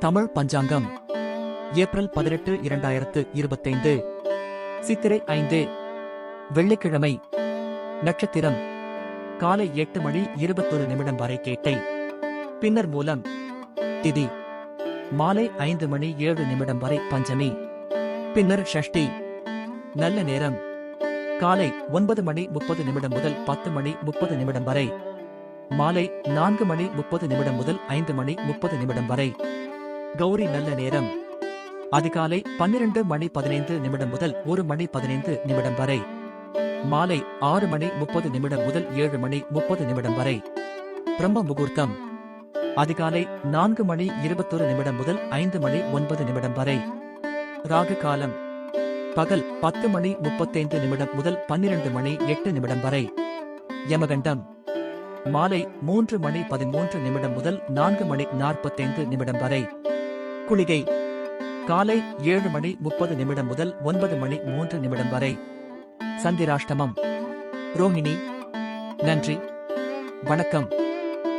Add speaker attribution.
Speaker 1: தமிழ் பஞ்சாங்கம். April பதினெட்டு இரண்டாயிரத்து இருபத்தைந்து. சித்திரை ஐந்து. வெள்ளிக்கிழமை. நட்சத்திரம். காலை எட்டு மணி இருபத்தொரு நிமிடம் வரை கேட்டை. பின்னர் மூலம். திதி. மாலை ஐந்து மணி ஏழு நிமிடம் வரை பஞ்சமி. பின்னர் ஷஷ்டி. நல்ல நேரம். காலை ஒன்பது மணி முப்பது நிமிடம் முதல் பத்து மணி முப்பது நிமிடம் வரை. மாலை நான்கு மணி முப்பது நிமிடம் முதல் ஐந்து மணி முப்பது நிமிடம் வரை. கௌரி நல்ல நேரம். அதிகாலை பன்னிரண்டு மணி பதினைந்து நிமிடம் முதல் ஒரு மணி பதினைந்து நிமிடம் வரை. மாலை ஆறு மணி முப்பது நிமிடம் முதல் ஏழு மணி முப்பது நிமிடம் வரை. பிரம்ம முகூர்த்தம். அதிகாலை நான்கு மணி இருபத்தொரு நிமிடம் முதல் ஐந்து மணி ஒன்பது நிமிடம் வரை. ராகு காலம். பகல் பத்து மணி முப்பத்தைந்து நிமிடம் முதல் பன்னிரண்டு மணி எட்டு நிமிடம் வரை. யமகண்டம். மாலை மூன்று மணி பதிமூன்று நிமிடம் முதல் நான்கு மணி நாற்பத்தைந்து நிமிடம் வரை. குளிகை. காலை ஏழு மணி முப்பது நிமிடம் முதல் ஒன்பது மணி மூன்று நிமிடம் வரை. சந்திராஷ்டமம். ரோஹிணி நன்றி. வணக்கம்.